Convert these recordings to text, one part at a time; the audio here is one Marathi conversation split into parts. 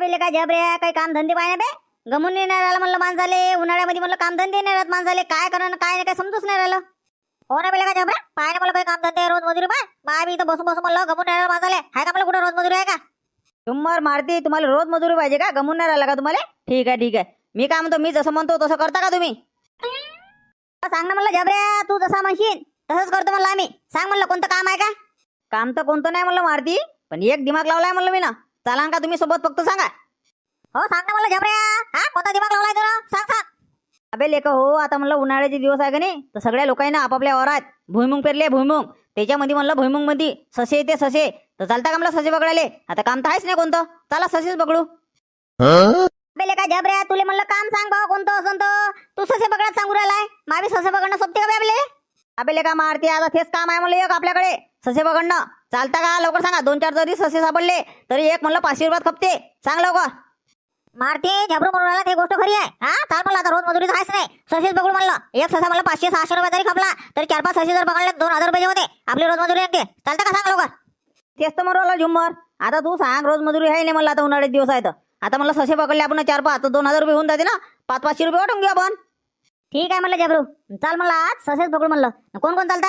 बेले काय जबरे काही काम धंदे पाहिजे बे. गमून नाही राहिलं म्हणलं माणसाले उन्हाळ्यामध्ये म्हणलं काम धंदे नाही राहत माणसाले. काय करणं काय नाही काय समजूच नाही राहिलं. हो ना बेले काय जब पाहिजे मला काही काम धंदे रोज मजुरी पाय. माय मी इथं बसून बसून म्हणलं गमून नाही राहिलं माणसाले. हाय का मला कुठं रोज मजुरी आहे का? शंभर मारती तुम्हाला रोज मजुरी पाहिजे का? गमून नाही राहिला का तुम्हाला? ठीक आहे ठीक आहे. मी काय म्हणतो मी जसं म्हणतो तसं करता का तुम्ही? सांग ना म्हणलं जबऱ्या तू जसा म्हणशील तसंच करतो म्हणलं आम्ही. सांग म्हणलं कोणतं काम आहे का? काम तर कोणतं नाही म्हणलं मारती पण एक दिमाग लावलाय म्हणलं मी ना चाला का तुम्ही सोबत फक्त सांगा? हो सांग ना म्हणलं जबरे हा कोणता दिमाग लावलाय तर सांग सांग. अबे लेख हो आता म्हणलं उन्हाळ्याचे दिवस आहे का नाही तर सगळ्या लोकांना आपापल्या वरात भुईमुंग पेरले भुईमुंग. त्याच्यामध्ये म्हणलं भुईमुंगमध्ये ससे येते ससे. तर चालता का मला ससे पकडायले? आता काम तर आहेच नाही कोणतं. चला ससेच पकडू. बेले काय जबरे तुले म्हणलं काम सांग भाऊ कोणतं असं तर तू. ससे पकडत सांगू राहिलाय. मावी ससे पकडणं सोबते का बे आपले का मारते मारती आता तेच काम आहे म्हणलं एक आपल्याकडे. ससे पकडणं. चालता का? लवकर सांगा. दोन चार जरी ससे सापडले तरी एक म्हणलं पाचशे रुपयात खपते. सांग लवकर. मारते? झबरू म्हणून राहिला ते गोष्ट खरी आहे. हा? चाल म्हणलं आता रोज मजुरी जायचं नाही. ससेच बघून म्हणलं. एक ससा मला पाचशे सहाशे रुपये तरी खपला. तरी चार पाच ससे जर पकडले दोन हजार रुपये होते. आपली रोज मजुरी येते चालतं का? सांग लवकर. तेच तर म्हणलं झुम्मर. आता तू सांग रोज मजुरी आहे नाही म्हणलं आता उन्हाळ्यात दिवस आहे तर आता मला ससे पकडले आपण चार पाच तर दोन हजार रुपये होऊन जाते ना. पाच पाचशे रुपये वाटून घेऊ आपण. ठीक आहे म्हणलं जबरू. चाल म्हणलं आज ससेच पकडू म्हणलं. कोण कोण चालता?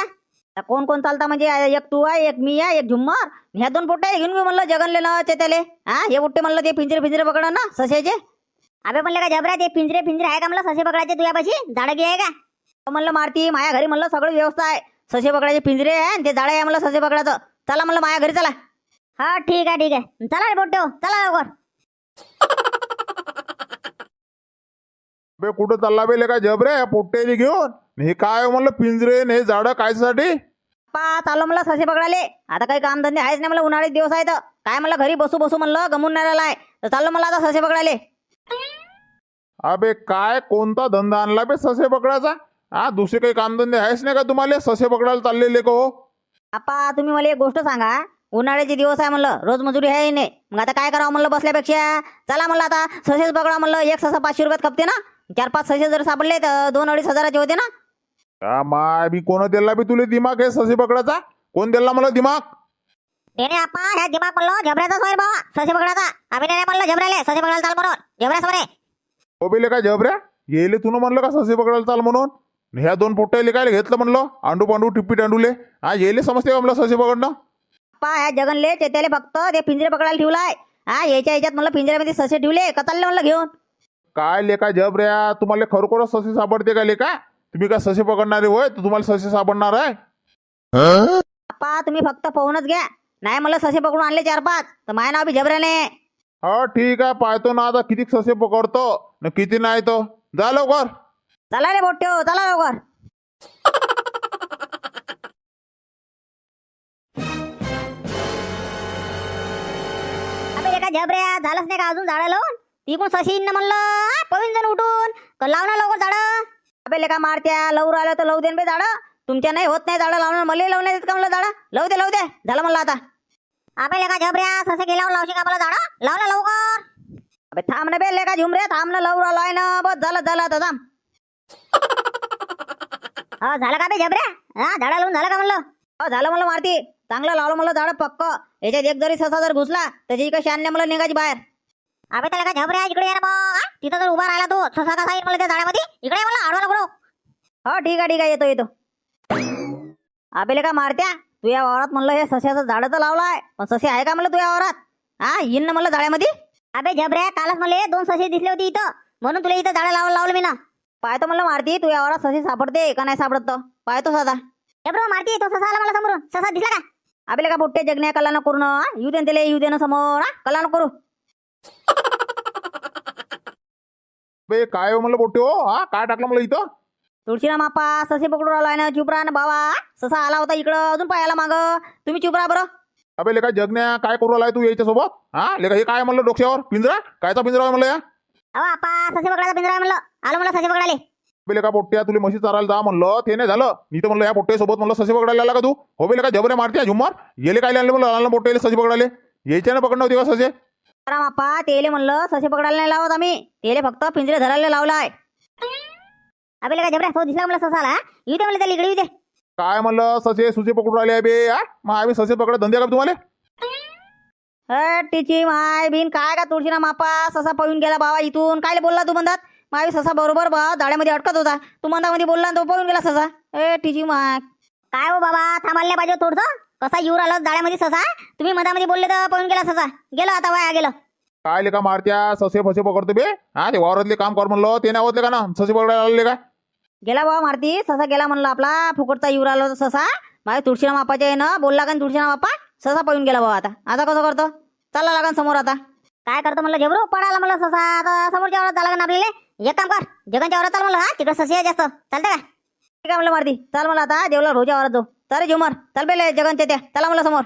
आता कोण कोण चालता म्हणजे एक तू आहे एक मी आहे एक झुम्मर. ह्या दोन पोट्या घेऊन घेऊ म्हणलं जगनले ना चेत्याले. हा हे पोट्टे म्हणलं ते पिंजरे पिंजरे पकडा ना ससेचे. अबे म्हणलं का जबरा ते पिंजरे पिंजरे आहे का म्हणलं ससे पकडायचे तुझ्यापाशी? झाडं घे आहे का? म्हणलं मारती माझ्या घरी म्हणलं सगळं व्यवस्था आहे. ससे पकडायचे पिंजरे आहे आणि ते जाळे आहे म्हणलं ससे पकडायचं. चला म्हणलं माझ्या घरी चला. हा ठीक आहे ठीक आहे. चला रे पोट्टे चला लवकर. बे कुठं चालला बेले काय जबरे पोट्टेली घेऊन. हे काय म्हणलं पिंजरे न हे झाडं कायसाठी पा चाललो म्हणलं ससे पकडाले आता काही कामधंदे आहेच नाही मला उन्हाळ्यात दिवस आहे तर काय म्हणलं घरी बसू बसू म्हणलं गमून नाही राहिलाय. तर चाललो मला आता ससे पकडाले अबे काय कोणता धंदा आणला बे ससे पकडायचा? हा दुसरे काही कामधंदे आहेच नाही का तुम्हाला? ससे पकडायला चाललेले का हो? आपा तुम्ही मला एक गोष्ट सांगा. उन्हाळ्याचे दिवस आहे म्हणलं रोज मजुरी आहे नाही. मग आता काय करावं म्हणलं बसल्यापेक्षा? चला म्हणलं आता ससेच पकडा म्हणलं एक ससा पाचशे रुपयात खपते ना? चार पाच ससे जर सापडले तर दोन अडीच हजाराचे होते ना? हा माय मी कोण दिला बी तुले दिमाग आहे ससे पकडायचा? कोण दिला मला दिमाग? त्याने आपा ह्या दिमाग म्हणलो झबऱ्याचा सोय बाबा ससे पकडायचा. आम्ही नाही म्हणलं झबऱ्याले ससे पकडायला चाल म्हणून. झबऱ्या समोर हो बेले काय जबऱ्या येले तू म्हणलं का ससे पकडायला चाल म्हणून? न ह्या दोन पोट्ट्याले काय घेतलं म्हणलं? आंडू पांडू टिप्पी टांडूले. हा येले समजते का मला ससे पकडणं? पा ह्या जगनले चेत्याले फक्त ते पिंजरे पकडायला ठेवलाय. हा याच्या याच्यात म्हणलं पिंजऱ्यामध्ये ससे ठेवले कचालले म्हणलं घेऊन? काय लेका जबऱ्या तुम्हाला खरोखरच ससे सापडते का लेका तुम्ही काय ससे पकडणारे होय? तर तुम्हाला ससे सापडणार आहे. पा तुम्ही फक्त पाहूनच घ्या. नाही मला ससे पकडून आणले चार पाच. तर माझ्या नाव बी जबऱ्याने हा ठीक आहे. पाहतो ना आता किती ससे पकडतो. न किती नाही तो. जा लवकर. चला रे बोट्टे हो चला लवकर. अबे एका झबऱ्या झालंच नाही का अजून झाडं लावून? तिकडून सशी ना म्हणलं पळून जण उठून. लाव ना लवकर झाडं. अबे लेका मारत्या लवू राहिलं तर लवू देन बे झाडं. तुमच्या नाही होत नाही झाडं लावणं मला लावण्यात देत का म्हणलं झाडं? लावू दे लावू दे. झालं म्हणलं आता. अबे का झबऱ्या ससे गेल्यावर लावशी का मला झाडं? लाव ना लवकर. अबे थांब ना बे लेका झुमरे थांब ना लवू राहिलो आहे ना. बस झालं झालं आता थांब. हा झालं का बे झबऱ्या? हा झाडं लावून झालं का म्हणलं? हो झालं म्हणलं मारती. चांगलं लावलं म्हणलं झाडं पक्क. याच्यात एक जरी ससा जर घुसला त्याची काही शान मला निघायची बाहेर. अबे त्याला का झबऱ्या इकडे ये ना मग हा? तिथं जर उभा राहिला तू ससा कसा येईल मला त्या झाडामध्ये? इकडे ये मला आडवा नको हो ठीक आहे ठीक आहे येतो येतो. अबे लेका मारत्या? तू या वावरात म्हणलं हे सस्याचं झाडं तर लावलं आहे पण ससे आहे का म्हणलं तू या वावरात? हा येईन ना म्हणलं झाडामध्ये? अबे झबऱ्या कालच मला दोन ससे दिसले होते इथं. म्हणून तुला इथं झाडं लावलं लावलं मी ना. पाहतो म्हणलं मारती तू या वावरात ससे सापडते का नाही सापडत तो पाहतो सदा झबरो मारती तो ससा आला मला समोरून. ससा दिसला का? अबे लेका बुट्टे जगण्या कला न करू ना हा? येऊ दे ना त्याला येऊ दे ना समोर हा? कला न करू. बे काय हो म्हणलं बोटे हो हा काय टाकलं मला इथं? तुळशीराम आपा ससे पकडून राहिलाय ना चुप राहा ना बाबा. ससा आला होता इकडं अजून पाहायला माग. तुम्ही चुप राहा बरं. अबे लेका जगण्या काय करू आलाय तू याच्या सोबत हा लेका हे काय म्हणलं डोक्यावर? पिंजरा? कायचा पिंजरा आहे म्हणलं या? अहो आपा ससे पकडायचा पिंजरा आहे म्हणलं. आलो मला ससे पकडाले बे लेका पोट्ट्या तुला म्हशी चारायला जा म्हणलं. ते नाही झालं. मी तर म्हणलं या पोट्ट्यासोबत म्हणलं ससे पकडायला आला का तू? हो बे लेका जबरे मारते झुम्मर. येले काय आणले म्हणलं लहान पोट्ट्याला ससे पकडाले यायच्या पकडणं होती का ससे? राम तेले म्हणलं ससे पकडायला नाही लावत आम्ही. तेले फक्त पिंजरे धरायला लावलाय. अबे का झबऱ्या तो दिसला मला ससा आला येऊ दे मला त्याला इकडे येऊ दे. काय म्हणलं ससे सुसे पकडून राहिले बे हा? मग आम्ही ससे पकडत धंदे का तुम्हाला? टिची माय बिन काय का तुळशीना मापा ससा पळून गेला बाबा इथून. काय बोलला तू म्हणतात? मावी ससा बरोबर बा दाड्यामध्ये अटकत होता. तू मंदामध्ये बोलला आणि तो पळून गेला ससा. ए टिची माय. काय हो बाबा थांबायला पाहिजे थोडंसं? कसा येऊर आलं जाळ्यामध्ये ससा? तुम्ही मधामध्ये बोलले तर पळून गेला ससा. गेलो आता वाया गेलं. काय लेका मारत्या? ससे फसे पकडतो बे हा ते वावरातले काम कर म्हणलं ते नाही होतले का ना? ससे पकडायला आले का? गेला बाबा मारती ससा गेला म्हणलं आपला फुकटचा युवर आला होता ससा. माझ्या तुळशीना मापाच्या आहे ना बोलला का तुळशीना मापा ससा पळून गेला बाबा आता. आता कसं करतो? चालला लागा समोर आता. काय करतो म्हणलं झेबरू? पडाला म्हणलं ससा. आता समोरच्या वरात झाला का आपल्याला? एक काम कर जगांच्या वरात चाल म्हणलं हा. तिकडे ससी आहे जास्त. चालतं का? ठीक आहे म्हणलं मारती. चाल मला आता देवला रोजा वरात जाऊ. चालेल झुमर चल बेले जगन त्या चला मला समोर.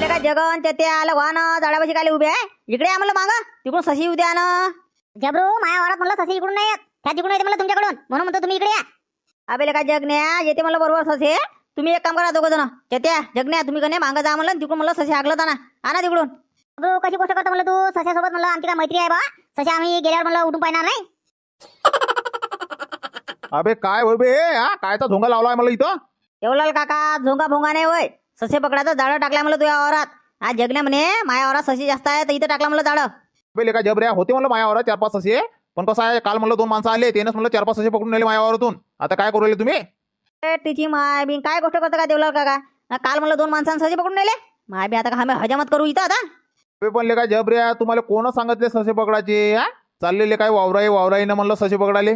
ते काय जगन ते आलं? वाहन झाडापाशी काय उभे आहे? इकडे आहे म्हणलं मागं. तिकडून सशी उद्या ना झेबरू माझ्या वरात म्हणलं ससी इकडून नाही येत. त्या तिकडून येते म्हणलं तुमच्याकडून. म्हणून म्हणतो तुम्ही इकडे या. अबे काय जगण्या? येते मला बरोबर ससे तुम्ही एक काम करा दोघं जण. त्या जगण्या तुम्ही कने मागं जा म्हणलं तिकडून मला ससे हागलं ना आणा तिकडून. कशी गोष्ट करतो म्हणलं तू? सशासोबत म्हणलं आमची काय मैत्री आहे बा? सशा आम्ही गेल्यावर म्हणलं उठून पाहणार नाही? अबे काय होय बे? हा कायचा झोंगा लावलाय मला इथं. देवलाल काका झोंगा भोंगा नाही वय ससे पकडायचं झाडं टाकल्या म्हणलं तुझ्या वावरात. आज जगण्या म्हणे माझ्या वावरात सशी जास्त आहे तर इथं टाकला म्हणलं झाडं बे लेका जबऱ्या होते म्हणलं मायावर चार पाच ससे. पण कसं आहे काल म्हणलं दोन माणसं आले त्यानंच म्हणलं चार पाच ससे पकडून नेले मायावरातून आता काय करू राहिले तुम्ही? ए, तिची माय बिन काय गोष्ट करतो का देवलाल काका? हा, काल म्हणलं दोन माणसांना सशी पकडून नेले. माय बी आता का आम्ही हजामत करू इथं आता. बे पण लेका जबऱ्या तुम्हाला कोण सांगितले ससे पकडायचे हा? चाललेले काय वावराई वावराईनं म्हणलं ससे पकडाले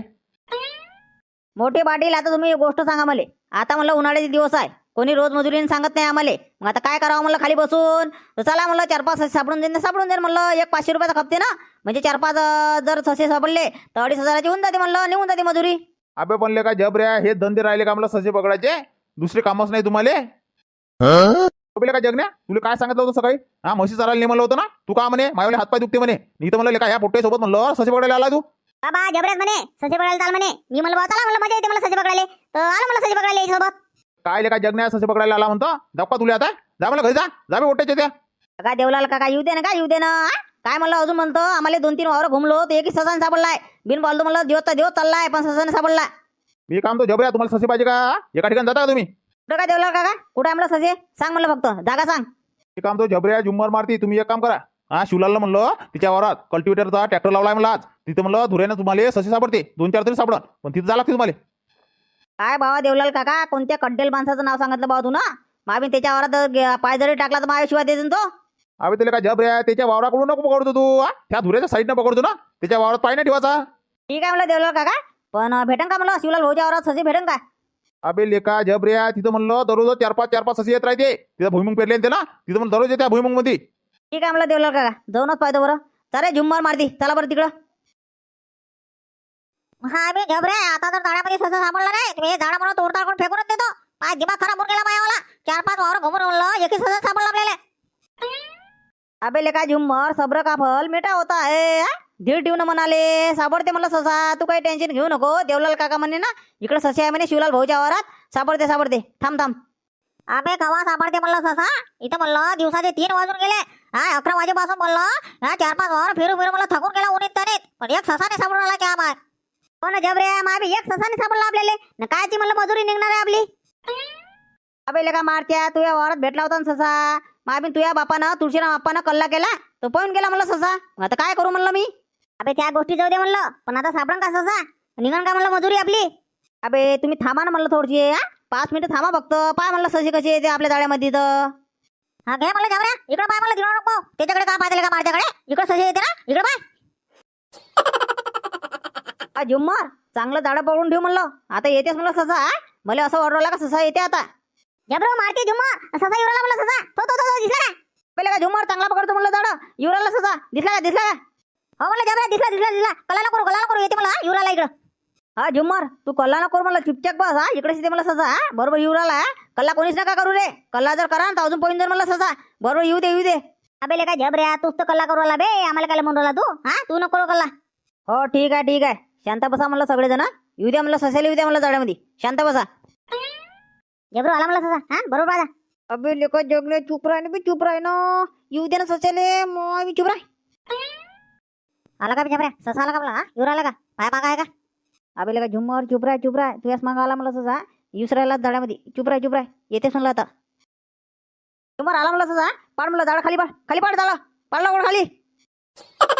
मोठे पाटील आता तुम्ही एक गोष्ट सांगा मला. आता म्हणलं उन्हाळ्याचे दिवस आहे. कोणी रोज मजुरीने सांगत नाही आम्हाला. मग आता काय करावं म्हणलं खाली बसून? तर चला म्हणलं चार पाच ससे सापडून देईन सापडून देईन म्हणलं. एक पाचशे रुपयाचा खपते ना? म्हणजे चार पाच अं, जर ससे सापडले तर अडीच हजाराची होऊन जाते म्हणलं. निघून जाते मजुरी. अबे पण लेका जबऱ्या हे धंदे राहिले का म्हणलं ससे पकडायचे? दुसरे कामच नाही तुम्हाला? अबे लेका जगण्या? तुला काय सांगितलं होतं सकाळी? हा म्हशी चारायला नेमलं होतं ना? तू का म्हणे? मायावले हातपाय दुखते म्हणे. मी तर म्हणलं लेका ह्या पोट्टे सोबत म्हणलं? ससे पकडायला आला तू? बाबा जबऱ्यात म्हणे. ससे पकडायला चाल म्हणे. मी म्हणलं बाबा चला म्हणलं मजा येते मला ससे पकडायला. तर आलं मला ससे पकडायला याच्यासोबत. काय लेका जगण्या? ससे पकडायला आला म्हणतो? धप्पा तुला आता? जा मला घरी जा. जा बे पोट्ट्याच्या त्या. का देवलाल काका येऊ दे ना काय येऊ दे ना? काय म्हणलं अजून म्हणतो? आम्हाला दोन तीन वावर घुमलो तर एकही ससाने सापडलाय. बिन बोलतो म्हणलं दिवसचा दिवस चाललाय पण ससाने सापडला मी काम तो जबऱ्या तुम्हाला ससे पाहिजे का एका ठिकाणी जाता का तुम्ही? कुठं काय देवलाल काका कुठं आहे म्हणलं ससे सांग म्हणलं फक्त. जागा सांग. मी काम तो जबऱ्या जुम्मर मारती तुम्ही एक काम करा. हा शिवलालला म्हणलं तिच्या वावरात कल्टिवेटरचा ट्रॅक्टर लावलाय म्हणलं आज. तिथं म्हणलं धुऱ्यानं तुम्हाला ससे सापडते. दोन चार तरी सापडन पण तिथं जा लागते तुम्हाला. काय बाबा देवलाल काका? कोणत्या कड्डेल माणसाचं नाव सांगितलं बाबा तू ना? मामी त्याच्या वावरात गे- पाय जरी टाकला तर माझ्या शिवाय देतो तो. अबे त्याला काय जबऱ्या त्याच्या वावराकडून नको पकडतो तू हा? त्या धुऱ्याच्या साईडनं पकडतो ना? त्याच्या वावरात पाय नाही ठेवायचा. ठीक आहे म्हणलं देवलाल काका. पण अं, भेटन का म्हणलं? शिवलाल भाऊच्या वावरात ससे भेटन का? अबे लेका जबऱ्या तिथं म्हणलं दररोज चार पाच चार पाच ससे येत राहते. तिथं भुईमुंग पेरले ना ते ना? तिथं म्हणलं दररोज येते भुईमुंगमध्ये ठीक आहे म्हणलं देवलाल काका जाऊनच पाहतो बरं. चला झुम्मार मारती. चला बरं तिकडं. हा मी घबरे आता जर झाडामध्ये ससा सापडला नाही. तुम्ही हे झाडा म्हणून तोडताड करून फेकूनच देतो. माझा दिमाग खराब होऊन गेला मायावाला. चार पाच वावर घुमून म्हणलं एकही ससा सापडला आपल्याला. अबे लेका झुम्मर सब्र का फल? मिठा होता आहे धीर ठेवून म्हणाले सापडते म्हणलं ससा. तू काही टेन्शन घेऊ नको. देवलाल काका म्हणे ना इकडे ससे आहे म्हणे शिवलाल भाऊच्या वरात. सापडते सापडते. थांब थांब. अबे कवा सापडते म्हणलं ससा? इथं म्हणलं दिवसाचे तीन वाजून गेले. हा अकरा वाजेपासून म्हणलं हा चार पाच वावर फिरू फिरू मला थकून गेला उन्हीत तरीत पण एक ससाने सापडून आला क्या माय पण जब जबरे? माय एक ससाने सापडला आपल्याला. न कायची म्हणलं मजुरी निघणार आहे आपली? अबे लेका मारत्या? तुझ्या वावरात भेटला होता ना ससा. माबीन तुझ्या बापानं तुळशीराम बापानं कल्ला केला तो पळून गेला म्हणलं ससा आता काय करू म्हणलं मी? अबे त्या गोष्टी जाऊ दे म्हणलं पण आता सापडन का ससा निघण का म्हणलं मजुरी आपली? अबे तुम्ही थांबा ना म्हणलं थोडीशी हा? पाच मिनिटं थांबा फक्त पाय म्हणलं ससे कशी येते आपल्या जाळ्यामध्ये तर. हा घे म्हणलं जाऊ इकडे पाय म्हणलं तिकडे नको. त्याच्याकडे काय पाहिजे का माझ्याकडे? इकडे ससे येते ना? इकडे पाय. आ, झुम्मर चांगलं झाडं पकडून ठेव म्हणलं. आता येतेच म्हणलं ससा मला असं ओरडला का ससा येते आता? जबरो मारते जुम्मा ससा येऊ म्हणलं ससा. हो, तो तो तो दिसला का पहिले का झुम्मर चांगला पकडतो म्हणलं जाडं युराला ससा. दिसला का दिसला का? हो म्हणलं जबरा दिसला दिसला दिसला. कला नको करू कला नको करू येते मला युराला इकडं. हा झुम्मर तू कल्ला नको करू म्हणलं चुपचाप बस हा. इकडेच येते मला ससा हा. बरोबर युराला कल्ला कोणीच नका करू रे. कल्ला जर करा ना तर अजून पळून जर मला ससा. बरोबर येऊ दे येऊ दे. अबे काय जबऱ्या तूच तर कल्ला करू आला बे. आम्हाला काय म्हणून राहिला तू? हा तू नको करू कल्ला हो ठीक आहे ठीक आहे. शांत बसा म्हणलं सगळेजण. येऊ द्या म्हणलं ससेल येऊ द्या म्हणलं जाड्यामध्ये शांत बसा. जबरू आला मला ससा. हा बरोबर आला. अबे लेको जगले चुप राह ना बी चुप राह ना. येऊ दे ना ससाले मग मी चुप राह आला का बे जबऱ्या ससा आला का मला हा युरा आला का? पाय पाका आहे का? अबे लेका झुम्मर चुप राह चुप राह तुझ्याच मागं आला मला ससा. येऊस राहिला झाडामध्ये चुप राह चुप राह येतेच म्हणलं आता. झुम्मर आला म्हणलं ससा. पाड म्हणलं झाड खाली पाड. खाली पाड झाला पाडला कोण खाली.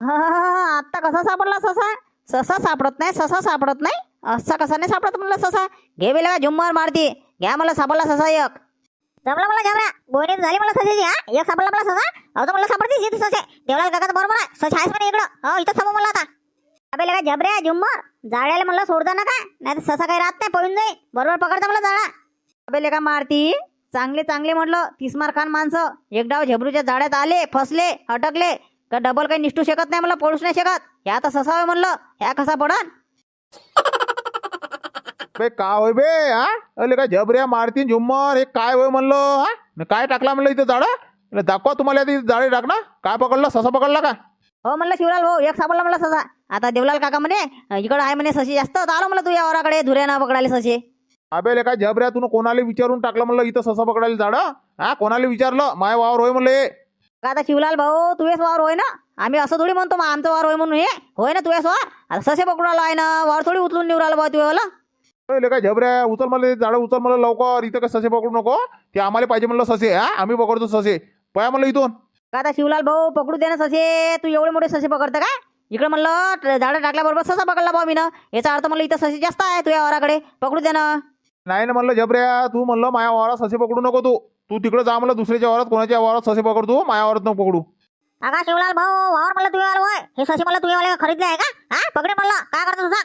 हा, हा, हा, हा, आत्ता कसा सापडला ससा? ससा सापडत नाही ससा सापडत नाही. असा कसा नाही सापडत म्हणलं ससा. घे बेले का झुम्मर मारती. घ्या मला सापडला ससा एक. जमला मला जमला बोईने झाली मला ससेची हा? एक सापडला मला ससा. अजून मला सापडते जिथे ससे. देवलाल काका बरोबर आहे. ससे आहेस म्हणे इकडं. हो इथं थांबू मला आता. अबे का जबऱ्या झुम्मर. जाळ्याला म्हणलं सोडता ना का नाही तर ससा काही राहत नाही पळून जाई बरोबर पकडता मला जाळा. बेले का मारती. चांगले चांगले म्हटलं. तिसमार खान माणसं. एक डाव झेबरूच्या जाळ्यात आले फसले अटकले. का डबल काही निष्ठू शकत नाही मला पळूच नाही शकत. ह्या तर ससावे म्हणलं. ह्या कसा पडन? बे का होय बे हा? अले का जबऱ्या मारतीन झुम्मर हे काय होय म्हणलं हा? न काय टाकला म्हणलं इथं झाडं? म्हणलं दाखवा तुम्हाला इथं झाडे टाक ना काय पकडलं ससा पकडला का? हो म्हणलं शिवलाल भाऊ एक सापडला म्हणलं ससा. आता देवलाल काका म्हणे इकडं आहे म्हणे सशी जास्त आलो म्हणलं तुझ्या वराकडे धुऱ्यानं पकडाले सशी. अबे काय जबऱ्या तू कोणाला विचारून टाकलं म्हणलं इथं ससा पकडायला झाडं? हा कोणाला विचारलं? माय वावर होय म्हणलं आता शिवलाल भाऊ तुझेच वावर होय ना? आम्ही असं थोडी म्हणतो मग आमचं वावर होय म्हणून हे. होय ना तुझ्याच वावर? आता ससे पकडून आलो आहे ना वावर थोडी उचलून निवड आलो बा अरे काय झबऱ्या उचल मला झाडं उचल मला लवकर. इथं काय ससे पकडू नको. ते आम्हाला पाहिजे म्हणलं ससे हा? आम्ही पकडतो ससे. पया म्हणलं इथून. का आता शिवलाल भाऊ पकडू दे ना ससे. तू एवढे मोठे ससे पकडतं का? इकडे म्हणलं झाडं टाकल्याबरोबर ससा पकडला भाऊ मी ना याचा अर्थ म्हणलं इथं ससे जास्त आहे तुझ्या वाराकडे पकडू दे ना. नाही ना म्हणलं जबऱ्या तू म्हणलं माया वावरात ससे पकडू नको तू. तू तिकडे जा म्हणलं दुसऱ्याच्या वावरात. कोणाच्या वावरात ससे पकडतो? माया वावरात नको पकडू. आगा शिवलाल भाऊ वावर मला तुझ्या होय. हे सशी मला तुझ्या खरीदले आहे का? हा? पकडे म्हणलं. काय करतो तुझा?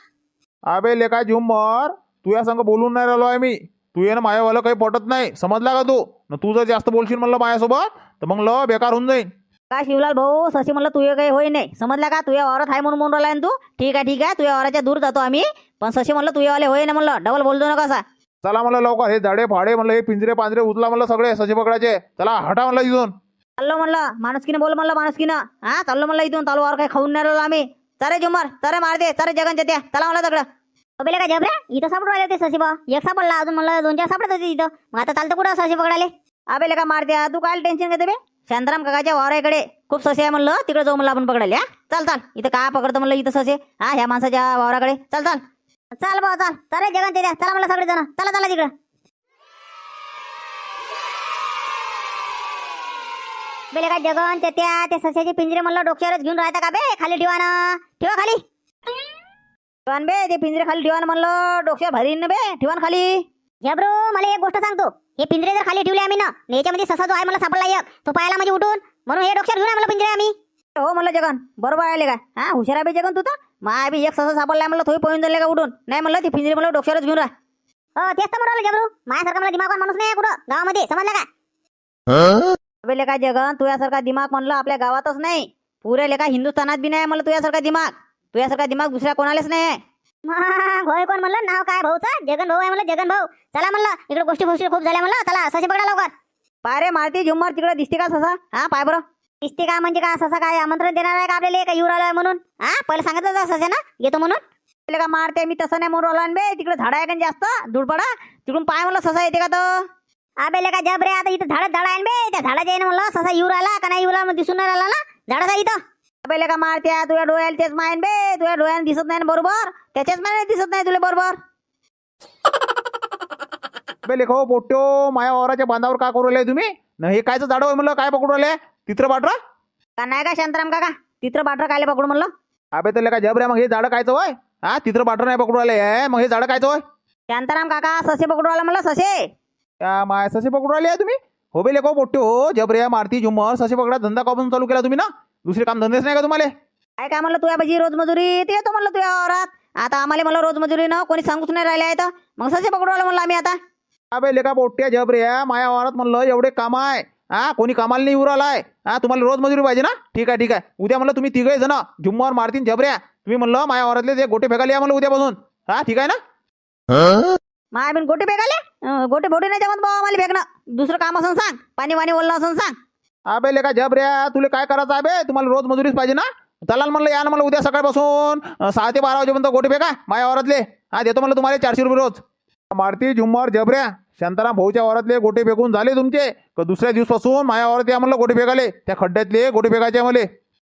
अबे लेका झुम्मर तू या संग बोलून नाही राहिलो आहे मी. तू ये ना मायावाला काही पटत नाही. समजला का तू? न तू जर जास्त बोलशील म्हणलं माझ्यासोबत तर मग ल बेकार होऊन जाईन. काय शिवलाल भाऊ? ससे म्हणलं तुझे काही होई नाही. समजला का? तुझ्या वावरात आहे म्हणून म्हणून राहिला ना तू? ठीक आहे ठीक आहे. तुझ्या वावराच्या दूर जातो आम्ही. पण ससे म्हणलं तुझ्यावाले होय ना म्हणलं. डबल बोलतो नका असा चला म्हणलं लवकर. हे झाडे फाडे म्हणलं हे पिंजरे पांजरे उचला म्हणलं सगळे ससे पकडायचे. चला हटा म्हणलं इथून. चाललो म्हणलं. माणुसकीनं बोल म्हणलं माणुसकीनं. हा चाललो म्हणलं इथून. चालू वावर काही खाऊन नाही राहिलो आम्ही. चारे जुमर चारे मारते. चारे जगन त्या चला म्हणलं सगळं अबे का जबऱ्या इथं सापडून राहिले ते ससीबा एक सापडला अजून म्हणलं दोन चार सापडत होते इथं. मग आता चालतं कुठं ससी पकडाले अबे का मारत्या तू काय टेन्शन घेते बे? शांताराम काकाच्या वावराकडे खूप ससे आहे म्हणलं तिकडे जाऊ म्हणलं आपण पकडायला हा? चाल चाल. इथं काय पकडतो म्हणलं इथं ससे? हा ह्या माणसाच्या वावराकडे. चाल चाल. चाल भाऊ चाल. चाल जगन ते द्या. चला मला सगळे जण चला चला तिकडं. बेले काय जगन ते त्या ते सस्याचे पिंजरे म्हणलं डोक्यावरच घेऊन राहता का बे? खाली ठेवा ना. ठेवा खाली. ठेवान बे ते पिंजरे खाली ठेवान म्हणलं. डोक्यावर भारी ना बे ठेवान खाली. जबरू मला एक गोष्ट सांगतो. हे पिंजरे जर खाली ठेवले आम्ही ना आणि याच्यामध्ये ससा जो आहे मला सापडला एक तो पाहायला म्हणजे उठून म्हणून हे डोक्यावर घेऊन आम्हाला पिंजरे आम्ही. हो म्हणलं जगन बरोबर आले का हा हुशार आहे बे जगन तू तर. माय बी एक ससा सापडलाय म्हणलं थोडी पळून जाईल का उठून. नाही म्हणलं ती पिंजरे म्हणलं डोक्यावरच घेऊन राह. हो तेच तर म्हणून जबरू माझ्यासारखा मला दिमागवान माणूस नाही कुठं गावामध्ये समजलं का? अबे का जगन तुझ्यासारखा दिमाग म्हणलं आपल्या गावातच नाही. पुऱ्या लेका हिंदुस्थानात बी नाही म्हणलं तुझ्यासारखा दिमाग. तुझ्यासारखा दिमाग दुसऱ्या कोणालाच नाही आहे होय कोण म्हणलं? नाव काय भाऊचं? जगन भाऊ आहे म्हणलं जगन भाऊ. चला म्हणलं इकडे गोष्टी गोष्टी खूप झाल्या म्हणलं चला ससे पकडा लवकर. पारे मारती झुम्मर तिकडे दिसते का ससा? हा पाय बरं. दिसते का म्हणजे का ससा काय आमंत्रण देणार आहे का आपल्याला? का येऊ राहिलोय म्हणून. हा पहिलं सांगितलं होतं ससे ना? येतो म्हणून. का मारते? मी तसं नाही मोर बे. तिकडे झाड आहे का जास्त? धुळपडा तिकडून पाय म्हणलं ससा येते का तर आबेले का जब रे आता इथं झाडच झाड आहे ना बे. त्या झाडाच्या आहे ना म्हणलं ससा येऊ राहिला का नाही येऊ राहिला दिसून नाही राहिला ना? झाडाचा इथं? अबे का मारत्या तुझ्या डोळ्याला तेच मायन बे. तुझ्या डोळ्याला दिसत नाही ना बरोबर? त्याच्याच मायने दिसत नाही तुला बरोबर? बे लेखा पोट्यो माया वावराच्या बांधावर का करू राहिले तुम्ही? न हे कायचं झाड होय म्हणलं? काय पकडू राहिले? तित्र बाटरा? का नाही का शांताराम काका? तित्र बाटर कायले पकडू म्हणलं? अबे तर लेका जबऱ्या मग हे झाडं कायचं होय? हा तित्र बाटर नाही पकडू राहिले. मग हे झाडं कायचं होय? शांताराम काका ससे पकडू आला म्हणलं ससे. त्या माय ससे पकडू राहिले तुम्ही? हो बे लेखो पोट्यो हो जबऱ्या मारती झुम्मर ससे पकडा धंदा कापून चालू केला तुम्ही ना? दुसरे काम धंदेच नाही का तुम्हाला? काय काय म्हणलं तुझ्या पाहिजे रोज मजुरी ते येतो म्हणलं तुझ्या वावरात. आता आम्हाला मला रोज मजुरी ना कोणी सांगूच नाही राहिले आहे तर. मग ससे पकडू आला म्हणलं आम्ही आता. अबे लेका पोट्या जबऱ्या माया वावरात म्हणलं एवढे काम आहे. हा कोणी कामाला नाही उरालाय हा तुम्हाला रोज मजुरी पाहिजे ना? ठीक आहे ठीक आहे. उद्या म्हणलं तुम्ही तिघे जण झुम्मर मारतीन जबऱ्या तुम्ही म्हणलं माया वावरातले ते गोटे फेकायला या म्हणलं उद्यापासून. हा ठीक आहे ना? माय बिन गोटे फेकाले? गोटे बोटे नाही जमत बाबा आम्हाला फेकणं. दुसरं काम असं सांग. पाणी वाणी ओललं असं सांग. अबे लेका जबऱ्या तुला काय करायचं आहे बे तुम्हाला रोज मजुरीच पाहिजे ना? ना म्हणलं या ना मला उद्या सकाळपासून सहा ते बारा वाजेपर्यंत गोटे फेका माया वावरातले. हा देतो म्हणलं तुम्हाला चारशे रुपये रोज. मारती झुम्मर जबऱ्या शांताराम भाऊच्या वावरातले गोटे फेकून झाले तुमचे. का दुसऱ्या दिवसापासून माया वावरात या म्हणलं गोटे फेकाले. त्या खड्ड्यातले गोटे फेकायचे मला.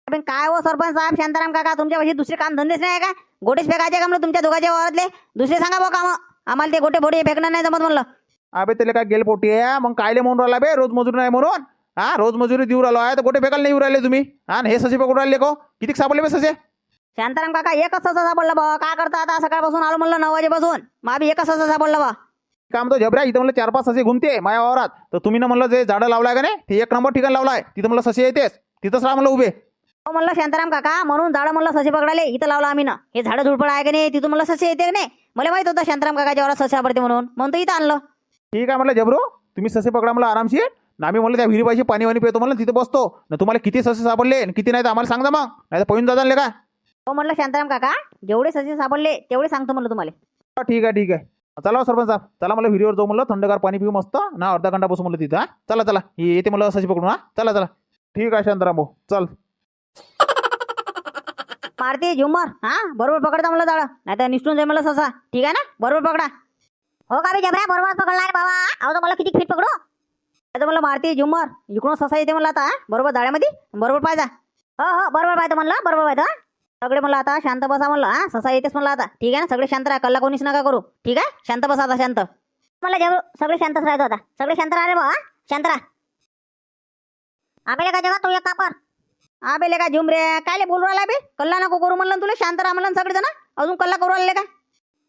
अबे काय हो सरपंच साहेब शांताराम काका तुमच्यापाशी दुसरे काम धंदेच नाही का? गोटेच फेकायचे का म्हणलं तुमच्या दोघांच्या वावरातले? दुसरे सांगा बा कामं. आम्हाला ते गोटे फोडे फेकणं नाही जमत म्हणलं. अबे त्याला काय गेल पोटी मग कायले म्हणून राहिला बे? रोज मजुरी नाही म्हणून? हा रोज मजुरी देऊ राहिलो. आहे तर कुठे फेकायला नाही येऊ राहिले तुम्ही. हा आणि हे ससे पकडून राहिले को? किती सापडले बे ससे? शांताराम काका एकच ससा सापडला बा. काय करता आता? सकाळपासून आलो म्हणलं नऊ वाजेपासून. मा बी एकच ससा सापडला बा. काम तो झबऱ्या इथं म्हणलं चार पाच ससे घुमते माझ्या वावरात. तर तुम्ही ना म्हणलं जे झाडं लावलाय का नाही ते एक नंबर ठिकाण लावलाय. तिथं म्हणलं ससे येतेच. तिथंच राहा म्हणलं उभे. हो म्हणलं शांताराम काका म्हणून झाडं म्हणलं ससे पकडाले इथं लावलं आम्ही ना. हे झाडं झुडपड आहे का नाही? तिथून म्हणलं ससे येते का नाही? मला माहीत होतं शांताराम काकाच्या वरात ससे सापडते म्हणून. म्हणून तो इथं आणलं. ठीक आहे म्हणलं जबरू तुम्ही ससे पकडा म्हणलं आरामशीर. ना आम्ही म्हणलं त्या विहिरीपाशी पाणी वाणी पितो म्हणलं तिथे बसतो. ना तुम्हाला किती ससे सापडले आणि किती नाही तर आम्हाला सांगा मग. नाही तर पळून जाताल का? हो म्हणलं शांताराम काका जेवढे ससे सापडले तेवढे सांगतो म्हणलं तुम्हाला. हा, ठीक आहे ठीक आहे. चला हो सरपंच साहेब. चला मला विहिरीवर जाऊ म्हणलं थंडगार पाणी पिऊ मस्त ना अर्धा घंटा बसू म्हणलं तिथं हा. चला चला. हे येते मला सशी पकडून हा. चला चला. ठीक आहे शांताराम भाऊ. चल. मारते झुमर हा. बरोबर पकडता म्हणलं झाडं नाही तर निष्ठून जाईल म्हणलं ससा. ठीक आहे ना? बरोबर पकडा. हो का बे जबऱ्या बरोबर पकडला रे बाबा. अहो तर मला किती फिट पकडू? आता म्हणलं मारती झुमर इकडून ससा येते म्हणलं आता बरोबर जाळ्यामध्ये? बरोबर पाहिजा हो हो बरोबर पाहिजे म्हणलं बरोबर पाहिजे सगळे म्हणलं आता शांत बसा म्हणलं हा? ससा येतेच म्हणलं आता. ठीक आहे ना? सगळे शांत राहा. कल्ला कोणीच नका करू. ठीक आहे? शांत बसा आता शांत. मला जबरू सगळे शांतच राहतो आता. सगळे शांत राहा रे शांत राहा. आबेले काय जेव्हा तू एक कापर आबेले का झुमरे काय बोलू राहिला बे? कल्ला नको करू म्हणलं तुला? शांत राहा म्हणलं सगळे जण अजून कल्ला करू राहिले का?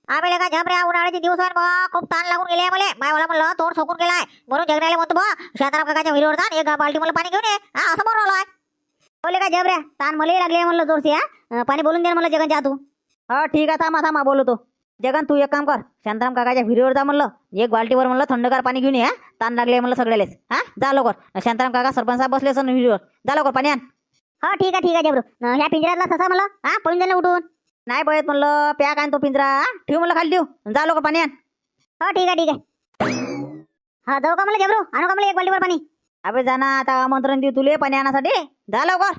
आम्ही का झबऱ्या उन्हाळ्याचे दिवस आहे बा खूप ताण लागून गेले मला. माय मला म्हणलं तोड सोकून गेलाय. म्हणून जगरायला म्हणतो बा शांताराम काकाच्या विहिरीवर जा एक बाल्टी मला पाणी घेऊन ये. हा असं म्हणून आलोय बोले हो का जबऱ्या ताण मलाही लागले म्हणलं जोरशी हा. पाणी बोलून दे ना म्हणलं जगन जा तू हा हो, ठीक आहे थांबा थांबा बोलतो. जगन तू एक काम कर शांताराम काकाच्या विहिरीवर जा म्हणलं. एक बाल्टीवर म्हणलं थंडगार पाणी घेऊन ये ताण लागले म्हणलं सगळ्यालेच. हा जा लवकर. शांताराम काका सरपंच साहेब बसले असं विहिरीवर. जा लवकर पाणी आण. हो ठीक आहे ठीक आहे जबरू ह्या पिंजऱ्यातला ससा मला हा पळून दे ना उठून. नाही पळत म्हणलं प्या काय तो पिंजरा हा? ठेव म्हणलं खाली ठेव. जा लवकर पाणी आण. हो ठीक आहे ठीक आहे. हा जाऊ का मला जबरू आणू का मला एक बाल्टीवर पाणी? अबे जा ना आता आमंत्रण देऊ तुले पाणी आणण्यासाठी जा लवकर.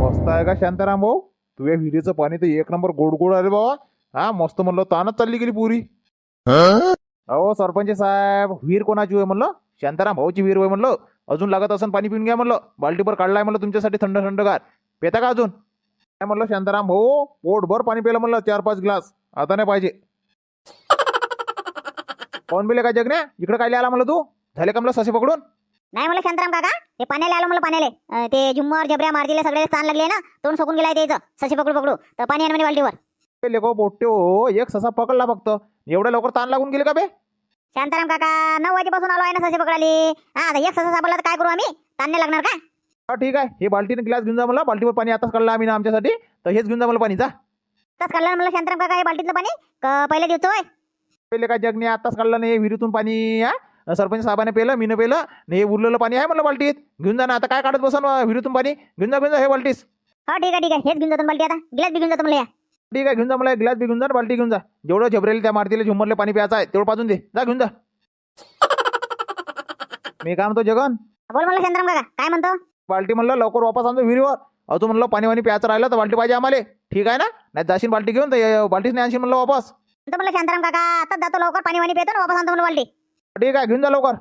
मस्त आहे का शांताराम भाऊ? तुझ्या विहिरीचं पाणी तर एक नंबर गोड गोड आहे रे बाबा. हा मस्त म्हणलं तानच चालली गेली पुरी. अहो सरपंच साहेब विहीर कोणाची होय म्हणलं? शांताराम भाऊची विहीर होय म्हणलं. अजून लागत असं पाणी पिऊन घ्या म्हणलं. बाल्टीभर काढलाय म्हणलं तुमच्यासाठी थंड थंडगार पेता का अजून? काय म्हणलं शांताराम? भाऊ पोटभर पाणी पिलं म्हणलं चार पाच ग्लास. आता नाही पाहिजे. कोण बिले का जगण्या? इकडे काय आला म्हणलं तू? झाले का म्हणलं ससे पकडून? नाही मला शांताराम काका. ते पाण्याला आलो मला पाण्याले. ते झुम्मर जबऱ्या मारतीले सगळे ताण लागले ना तोंड सोकून गेलाय त्याचं सशी पकडू पकडू. तर पाणी आण म्हणे बाल्टीवर. ए लेको पोट्टे हो एक ससा पकडला फक्त. एवढ्या लवकर ताण लागून गेले का बे? शांताराम काका नऊ वाजेपासून आलो आहे ना सशी पकडाले हा आता एक ससा सापडला तर काय करू आम्ही? ताण नाही लागणार का? हा ठीक आहे. हे बाल्टीने ग्लास घेऊन जा मला. बाल्टीवर पाणी आताच काढलं आम्ही ना आमच्यासाठी. तर हेच घेऊन जा मला पाणी जा. आताच काढलं ना मला शांताराम काका हे बाल्टीतलं पाणी? का पहिल्या दिवस होय. पहिले काय जगने आताच काढलं नाही विहिरीतून पाणी हा? सरपंच साहेबाने पेलं मीनं पेलं आणि हे उरलेलं पाणी आहे म्हणलं बाल्टीत. घेऊन जा ना आता काय काढत बसा विहिरीतून पाणी? घेऊन जा घेऊन जा हे बाल्टीस. हो ठीक आहे ठीक आहे. हेच घेऊन जातो बाल्टी आता. गिलास बी घेऊन जातो मला या. ठीक आहे घेऊन जा मला ग्लास बी घेऊन जा बाल्टी घेऊन जा. जेवढं झबरेल त्या मारतीला झुमरले पाणी प्यायचं आहे तेवढं पाजून दे. जा घेऊन जा. मी काय म्हणतो जगन? बोल मला शांताराम काका. काय म्हणतो? बाल्टी म्हणलं लवकर वापस आणतो विहिरीवर. अजून म्हणलं पाणी वाणी प्यायचं राहिलं तर बाल्टी पाहिजे आम्हाला. ठीक आहे ना? नाही जाशील बाल्टी घेऊन तर बाल्टीच नाही आणशील म्हणलं वापस. म्हणतो मला शांताराम काका आताच जातो लवकर पाणी वाणी पितो ना वापस आणतो मला बाल्टी. ठीक आहे घेऊन जा लवकर.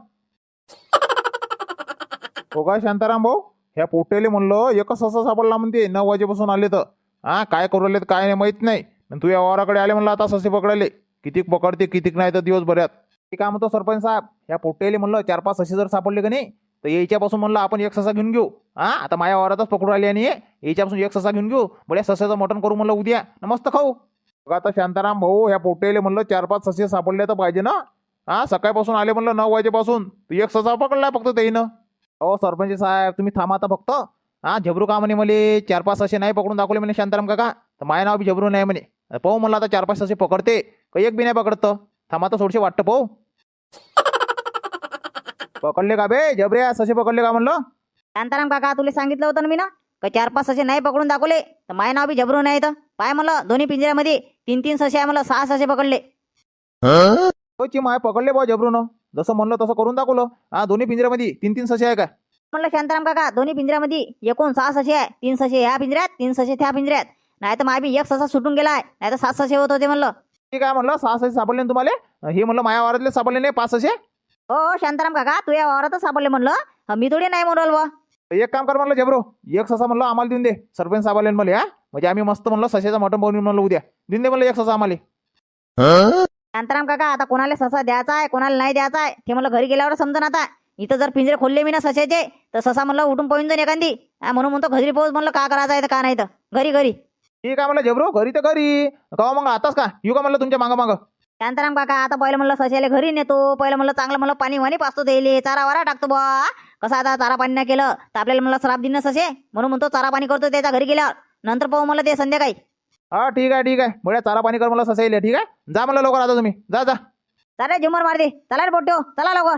हो काय शांताराम भाऊ? ह्या पोटेले म्हणलं एकच असं सापडला म्हणते नऊ वाजेपासून आले तर. हा काय करू राहिले काय नाही माहीत नाही. आणि तू या वावराकडे आले म्हणलं आता ससे पकडायले. कितीक पकडते कितीक नाही तर दिवस बऱ्यात ते काय म्हणतो सरपंच साहेब? ह्या पोट्याले म्हणलं चार पाच ससे जर सापडले का नाही तर याच्यापासून म्हणलं आपण एक ससा घेऊन घेऊ. हा आता माझ्या वारातच पकडू राहिले आणि याच्यापासून एक ससा घेऊन घेऊ. बड्या सस्याचं मटण करू म्हणलं उद्या. न मस्त खाऊ. बघा आता शांताराम भाऊ ह्या पोट्याले म्हणलं चार पाच ससे सापडले तर पाहिजे ना? हा सकाळपासून आले म्हणलं नऊ वाजेपासून. तू एक ससा पकडला फक्त त्याईनं. हो सरपंच साहेब तुम्ही थांबा आता फक्त. हा झबरू का म्हणे मले? चार पाच ससे नाही पकडून दाखवले म्हणे शांताराम काका. तर माझ्या नाव बी झबरू नाही म्हणे. पाहू म्हणलं आता चार पाच ससे पकडते. का एक बी नाही पकडत. थांबा तर थोडीशी वाटतं पाहू. पकडले का बे? झबऱ्या ससे पकडले का म्हणलं? शांताराम काका तुला सांगितलं होतं ना मी ना? का चार पाच ससे नाही पकडून दाखवले? तर माझे नाव बी जबरू नाही तर पाय म्हणलं दोन्ही पिंजऱ्यामध्ये तीन तीन ससे आहे मला सहा ससे पकडले. माय पकडले बा झबरून. जसं म्हणलं तसं करून दाखवलं. हा दोन्ही पिंजऱ्यामध्ये तीन तीन ससे आहे का? म्हणलं शांताराम काका दोन्ही पिंजऱ्यामध्ये एकूण सहा ससे आहे. तीन ससे ह्या पिंजऱ्यात तीन ससे त्या पिंजऱ्यात. नाही तर माझी एक ससा सुटून गेलाय नाही तर सात ससे होत होते म्हणलं. ठीक आहे म्हणलं सहा ससे सापडले ना तुम्हाला? हे म्हणलं माया वारातले सापडले नाही पाच ससे? हो शांताराम काका तू या वावरातच सापडले म्हणलं. मी थोडी नाही म्हणून बा एक काम कर म्हणलं जबरो एक ससा म्हणलं आम्हाला देऊन दे. सरपंच साहेबाला म्हणले हा? म्हणजे आम्ही मस्त म्हणलं सशाचा मटण बनवून म्हणलं उद्या. देऊन दे म्हणलं एक ससा आम्हाला. शांताराम काका आता कोणाला ससा द्यायचा आहे कोणाला नाही द्यायचा आहे ते मला घरी गेल्यावर समजन आता. इथं जर पिंजरे खोलले मी ना सशाचे तर ससा म्हणलं उठून पळून जाईन एखादी. म्हणून म्हणतो घरी पोहोच म्हणलं का करायचं आहे तर का नाही तर. घरी घरी. ठीक आहे म्हणलं जबरो घरी तर घरी. कवा मग आताच का? येऊ का म्हणलं तुमच्या मागं मागं शांताराम काका आता पहिलं म्हणलं सशाले घरी नेतो. पहिलं म्हणलं चांगलं म्हणलं पाणी वाणी पाचतो द्यायले चारा वारा टाकतो बा. कसं आता चारा पाणी नाही केलं तर आपल्याला म्हणलं श्राप दिन ससे म्हणून म्हणतो चारा पाणी करतो त्याच्या घरी गेल्यावर. नंतर पाहू मला ते संध्याकाळी. हा ठीक आहे ठीक आहे. बळ्या चारा पाणी कर मला ससा येईल ठीक आहे? जा म्हणलं लवकर आता तुम्ही. जा जा. चालेल झुमर मार दे. चला रे पोट्यो चला लवकर.